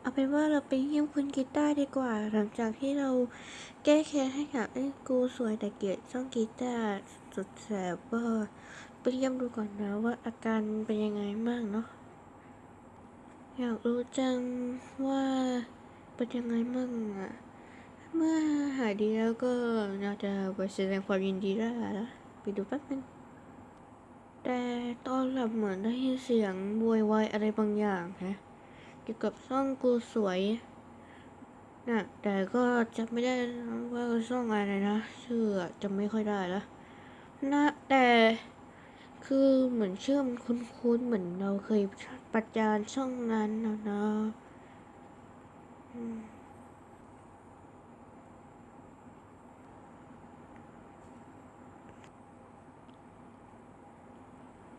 เอาเป็นว่าเราไปเยี่ยมคุณกีตาร์ดีกว่า หลังจากที่เราแก้แค้นให้กับไอ้กูสวยแต่เกลียดช่องกีตาร์สุดแสบก็ไปเยี่ยมดูก่อนนะว่าอาการเป็นยังไงบ้างเนาะอยากรู้จังว่าเป็นยังไงบ้างอะเมื่อหายดีแล้วก็น่าจะไปแสดงความยินดีได้ละไปดูแป๊บนึงแต่ตอนหลับเหมือนได้ยินเสียงโวยวายอะไรบางอย่างฮะ เกี่ยวกับช่องกูสวยน่ะแต่ก็จำไม่ได้ว่าช่องอะไรนะชื่อจำไม่ค่อยได้ละนะแต่คือเหมือนชื่อมันคุ้นๆเหมือนเราเคยประจานช่องนั้นนะนะ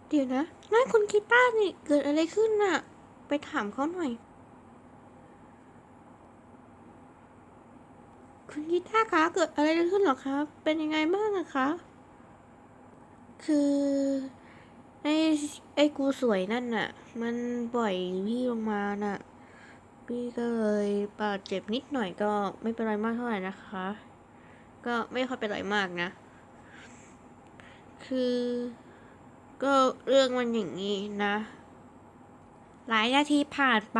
เดี๋ยวนะนั่นคุณกีตาร์นี่เกิดอะไรขึ้นน่ะ ไปถามเขาหน่อย คุณกีตาร์คะเกิดอะไรขึ้นหรอคะเป็นยังไงบ้างอะคะ คือไอ้ไอ้กูสวยนั่นน่ะ มันปล่อยพี่ลงมาน่ะ พี่ก็เลยบาดเจ็บนิดหน่อยก็ไม่เป็นไรมากเท่าไหร่นะคะ ก็ไม่ค่อยเป็นไรมากนะ คือ ก็เรื่องมันอย่างนี้นะ หลายนาทีผ่านไป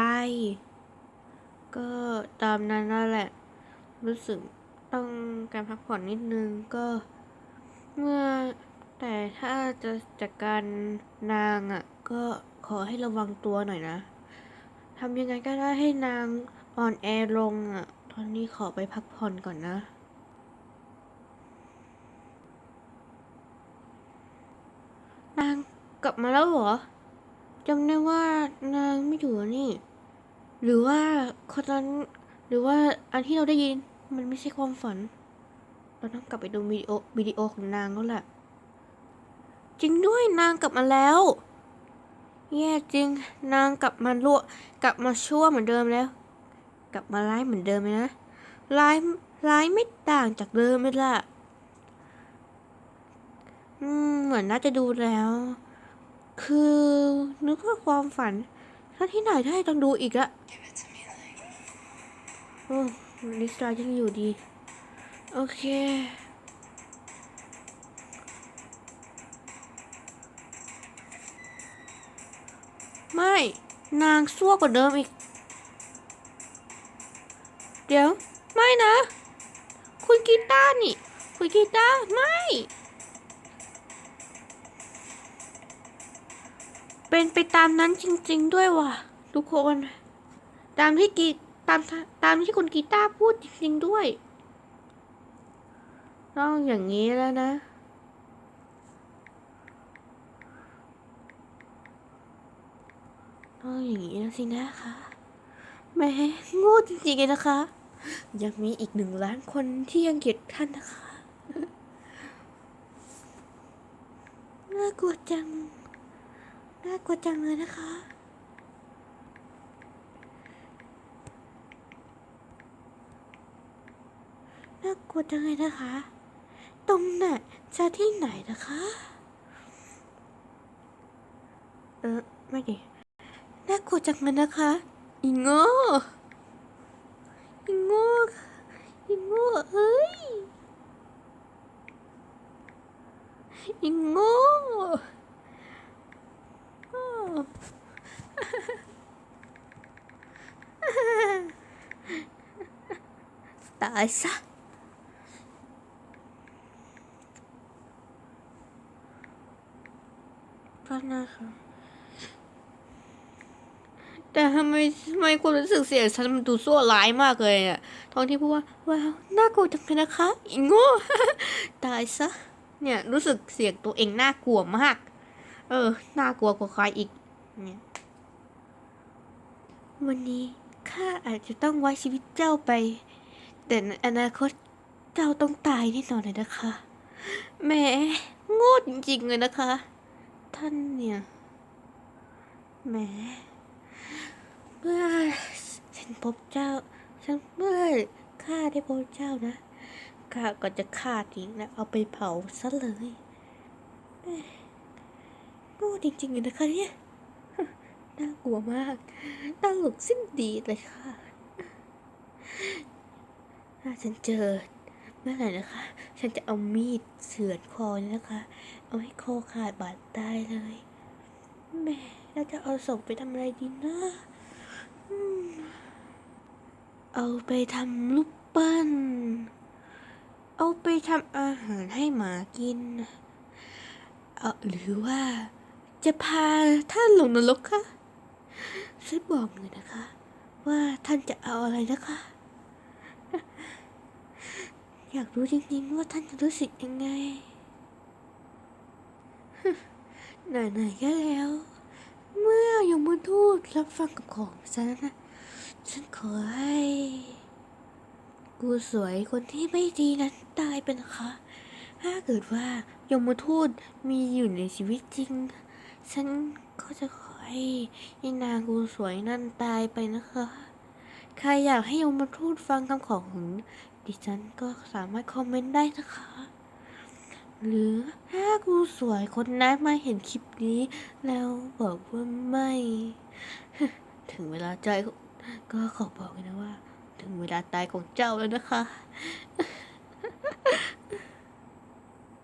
ก็ตามนั้นนั่นแหละ รู้สึกต้องการพักผ่อนนิดนึงก็ เมื่อแต่ถ้าจะจัดการนางอะ ก็ขอให้ระวังตัวหน่อยนะทำยังไงก็ได้ให้นางอ่อนแอลงอะ ตอนนี้ขอไปพักผ่อนก่อนนะนางกลับมาแล้วเหรอ จำได้ว่านางไม่อยู่นี่ หรือว่าคนนั้นหรือว่าอันที่เราได้ยินมันไม่ใช่ความฝัน เราต้องกลับไปดูวิดีโอวิดีโอของนางแล้วแหละจริงด้วยนางกลับมาแล้ว แย่จริงนางกลับมาลวกลับมาชั่วเหมือนเดิมแล้ว กลับมาร้ายเหมือนเดิมเลยนะร้ายร้ายไม่ต่างจากเดิมเลยล่ะ อืมเหมือนน่าจะดูแล้ว คือนึกว่าความฝัน ถ้าที่ไหนได้ต้องดูอีกละโอ้ลิสตายังอยู่ดี โอเค ไม่ นางซั่วกว่าเดิมอีก เดี๋ยว ไม่นะ คุณกีตาร์นี่ คุณกีตาร์ไม่ เป็นไปตามนั้นจริง ๆ ด้วยว่ะ ทุกคน ตามที่กีตามตามที่คุณกีตาร์พูดจริง ๆ ด้วย ต้องอย่างนี้แล้วนะต้องอย่างนี้แล้วสินะคะแหม่โง่จริงๆเลยนะคะ ยังมีอีกหนึ่งล้านคนที่ยังเกลียดท่านนะคะน่ากลัวจัง น่ากลัวจังเลยนะคะ น่ากลัวจังเลยนะคะ ตรงไหนจะที่ไหนนะคะ เออไม่ดิน่ากลัวจังเลยนะคะ อีโง่อีโง่อีโง่เอ้ยอีโง่อ้าว ตายซะ พระนะคะแต่ทำไมทำไมคุณรู้สึกเสียงฉันมันดูซั่วร้ายมากเลยอะท้องที่พูดว่า ว้าว น่ากลัวจังเลยนะคะอีโง่ ตายซะ เนี่ยรู้สึกเสียงตัวเองน่ากลัวมาก เออ น่ากลัวกว่าใครอีก เนี่ย วันนี้ ข้าอาจจะต้องไว้ชีวิตเจ้าไป แต่ในอนาคตเจ้าต้องตายแน่นอนเลยนะคะแหมโง่จริงๆเลยนะคะ ท่านเนี่ยแหมเมื่อฉันพบเจ้าฉันเมื่อข้าได้พบเจ้านะข้าก็จะฆ่าทิ้งและเอาไปเผาซะเลยเอ้ยโง่จริงๆเลยนะคะเนี่ย น่ากลัวมาก ตลกสิ้นดีเลยค่ะ ถ้าฉันเจอเมื่อไหร่นะคะ ฉันจะเอามีดเฉือนคอเลยนะคะ เอาให้คอขาดบาดตายเลย แม่แล้วจะเอาศพไปทำอะไรดีนะ เอาไปทำรูปปั้น เอาไปทำอาหารให้หมากิน เออหรือว่าจะพาท่านลงนรกคะ ช่วยบอกหน่อยนะคะ ว่าท่านจะเอาอะไรนะคะ อยากรู้จริงๆว่าท่านจะรู้สึกยังไงไหนๆก็แล้ว เมื่อยมทูตรับฟังกับของฉันนะฉันขอให้ กูสวยคนที่ไม่ดีนั้นตายไปนะคะ ถ้าเกิดว่ายมทูตมีอยู่ในชีวิตจริง ฉันก็จะข ให้นางกูสวยนั่นตายไปนะคะ ใครอยากให้ยมมาทูตฟังคำขอของดิฉันก็สามารถคอมเมนต์ได้นะคะ หรือถ้ากูสวยคนนั้นมาเห็นคลิปนี้ แล้วบอกว่าไม่ ถึงเวลาใจก็ขอบอกเลยนะว่า ถึงเวลาตายของเจ้าแล้วนะคะ